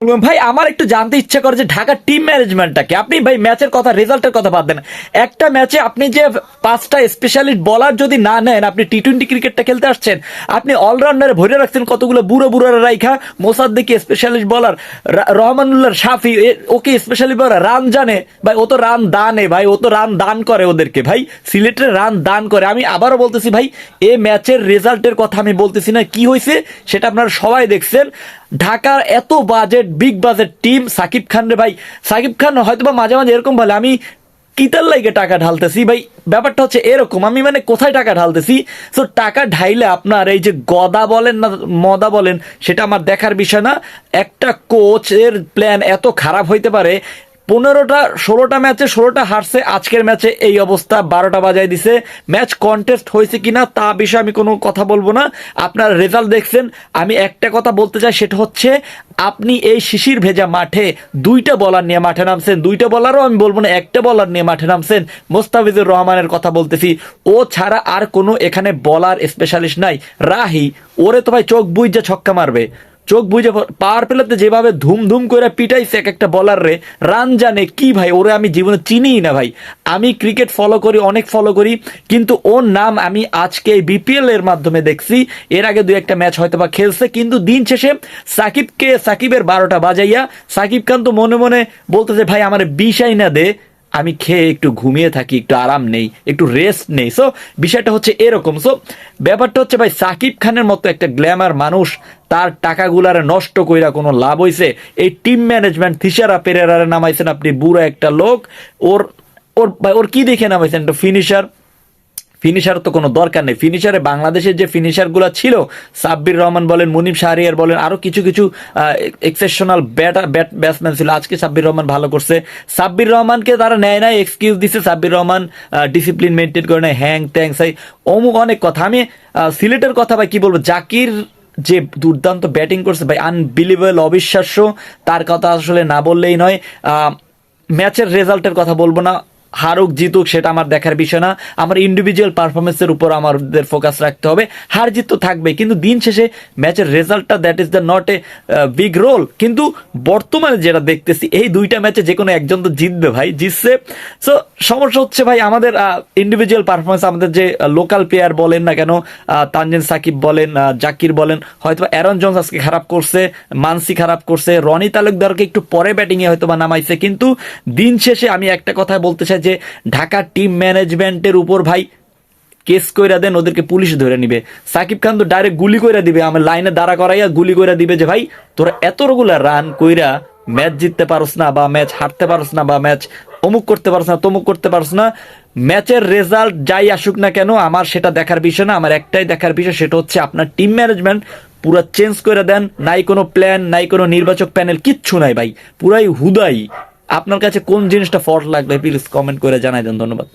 ভাই, আমার একটু জানতে ইচ্ছা করে যে ঢাকার টিম ম্যানেজমেন্টটাকে আপনি ভাই ম্যাচের কথা রেজাল্টের কথা বাদ দেন। একটা ম্যাচে আপনি যে পাঁচটা স্পেশালিস্ট বলার যদি না নেন, আপনি টি টোয়েন্টি ক্রিকেটটা খেলতে আসছেন, আপনি অলরাউন্ডারে ভরে রাখছেন কতগুলো বুড়ো বুড়ো রাইখা, মোসাদ্দিকে স্পেশালিস্ট বলার রহমানুল্লাহ শাফি ওকে স্পেশালি বলার রান জানে। ভাই, ও তো রান দানে, ভাই, ও তো রান দান করে ওদেরকে। ভাই, সিলেটের রান দান করে। আমি আবারও বলতেছি, ভাই, এ ম্যাচের রেজাল্টের কথা আমি বলতেছি না, কি হয়েছে সেটা আপনারা সবাই দেখছেন। ঢাকার এত budget big budget team Sakib Khan রে ভাই। সাকিব খান হয়তো বা মাঝে মাঝে এরকম বলে, আমি কিতার লাইগে টাকা ঢালতেছি ভাই। ব্যাপারটা হচ্ছে এরকম, আমি মানে কোথায় টাকা ঢালতেছি? সো টাকা ঢাইলে আপনার এই যে গদা বলেন না, মদা বলেন, সেটা আমার দেখার বিষয় না। একটা কোচের প্ল্যান এত খারাপ হইতে পারে পনেরোটা, ষোলোটা ম্যাচে, ষোলোটা হারছে আজকের ম্যাচে এই অবস্থা, বারোটা বাজায় দিছে। ম্যাচ কন্টেস্ট হয়েছে কিনা তা বিষয়ে আমি কোনো কথা বলব না। আপনার রেজাল্ট দেখছেন। আমি একটা কথা বলতে চাই, সেটা হচ্ছে আপনি এই শিশির ভেজা মাঠে দুইটা বলার নিয়ে মাঠে নামছেন। দুইটা বলারও আমি বলব না, একটা বলার নিয়ে মাঠে নামছেন। মোস্তাফিজুর রহমানের কথা বলতেছি। ও ছাড়া আর কোনো এখানে বলার স্পেশালিস্ট নাই। রাহি, ওরে তো ভাই চোখ বুঝে ছক্কা মারবে। চোখ বুঝে পাওয়ার পেলাতে যেভাবে ধুম ধুম করে পিটাইছে এক একটা বলার রে, রান জানে কি ভাই, ওরে আমি জীবনে চিনিই না ভাই। আমি ক্রিকেট ফলো করি, অনেক ফলো করি, কিন্তু ওর নাম আমি আজকে বিপিএল এর মাধ্যমে দেখছি। এর আগে দুই একটা ম্যাচ হয়তো বা খেলছে, কিন্তু দিন শেষে সাকিবকে, সাকিবের বারোটা বাজাইয়া, সাকিব খান তো মনে মনে বলতেছে, ভাই, আমার বিষাই না দে। আমি খেয়ে একটু ঘুমিয়ে থাকি, একটু আরাম নেই, একটু রেস্ট নেই। সো বিষয়টা হচ্ছে এরকম। সো ব্যাপারটা হচ্ছে ভাই, সাকিব খানের মতো একটা গ্ল্যামার মানুষ, তার টাকাগুলারে নষ্ট কইরা কোনো লাভ হইছে। এই টিম ম্যানেজমেন্ট থিসারা পেরেরারে নামাইছেন আপনি বুড়ো একটা লোক। ওর ওর, ভাই, ওর কি দেখে নামাইছেন? একটা ফিনিশার ফিনিশার তো কোনো দরকার নেই। ফিনিশারে বাংলাদেশের যে ফিনিশারগুলো ছিল, সাব্বির রহমান বলেন মুনিম শাহরিয়ার বলেন আরও কিছু কিছু এক্সেপশনাল ব্যাটার ব্যাট ব্যাটসম্যান ছিল। আজকে সাব্বির রহমান ভালো করছে। সাব্বির রহমানকে তারা নেয় না এক্সকিউজ দিছে। সাব্বির রহমান ডিসিপ্লিন মেনটেন করে নেয়। হ্যাং ট্যাং সাই, অমুক অনেক কথা। আমি সিলেটের কথা ভাই কি বলব? জাকির যে দুর্দান্ত ব্যাটিং করছে ভাই আনবিলিভেবল অবিশ্বাস্য। তার কথা আসলে না বললেই নয়। ম্যাচের রেজাল্টের কথা বলব না। হারুক জিতুক সেটা আমার দেখার বিষয় না। আমার ইন্ডিভিজুয়াল পারফরমেন্সের উপর আমাদের ফোকাস রাখতে হবে। হার জিত তো থাকবে, কিন্তু দিন শেষে ম্যাচের রেজাল্টটা that is the not a big role কিন্তু বর্তমানে যেটা দেখতেছি, এই দুইটা ম্যাচে যে কোনো একজন তো জিতবে ভাই, জিতছে। সো সমস্যা হচ্ছে ভাই, আমাদের ইন্ডিভিজুয়াল পারফরমেন্স আমাদের যে লোকাল প্লেয়ার বলেন না কেন তানজিন সাকিব বলেন জাকির বলেন হয়তো অ্যারন জোন্স আজকে খারাপ করছে, মানসি খারাপ করছে, রনি তালুকদারকে একটু পরে ব্যাটিংয়ে হয়তো বা নামাইছে। কিন্তু দিন শেষে আমি একটা কথা বলতে চাই যে ঢাকা টিম ম্যানেজমেন্টের উপর ভাই কেস কইরা দেন, ওদেরকে পুলিশ ধরে নিবে। সাকিব খান তো ডাইরেক্ট গুলি কইরা দিবে, আমার লাইনে দাঁড়া করাইয়া গুলি কইরা দিবে যে, ভাই, তোরা এতগুলা রান কইরা ম্যাচ জিততে পারস না বা ম্যাচ হারতে পারস না বা ম্যাচ অমুক করতে পারস না, তমুক করতে পারস না ম্যাচের রেজাল্ট যাই আসুক না কেন, আমার সেটা দেখার বিষয় না, আমার একটাই দেখার বিষয় সেটা হচ্ছে আপনার টিম ম্যানেজমেন্ট পুরো চেঞ্জ করে দেন, নাই কোনো প্ল্যান নাই কোনো নির্বাচক প্যানেল কিচ্ছু নাই ভাই, পুরাই হুদাই। আপনার কাছে কোন জিনিসটা ফল্ট লাগবে প্লিজ কমেন্ট করে জানাই দেন ধন্যবাদ।